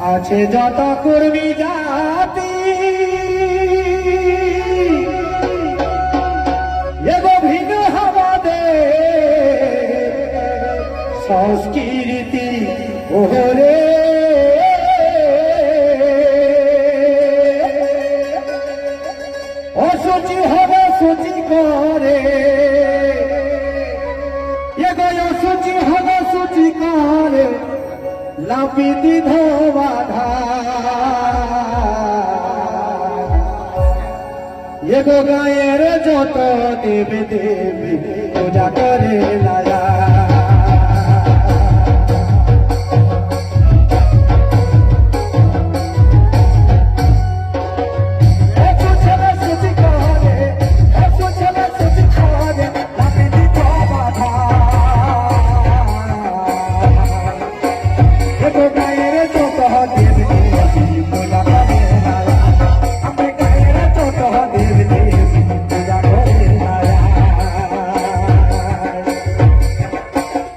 আছে যত কর্মী জাতি। ভিন্ন আমাদের সংস্কৃতি ওরে অসুচি হবে, সূচি করে। এগো অসুচি হবে লাপিতি ধোবাধা এগো গায়ের যত দেবে দেবে পূজা করে লায়া এগো গায়ের যত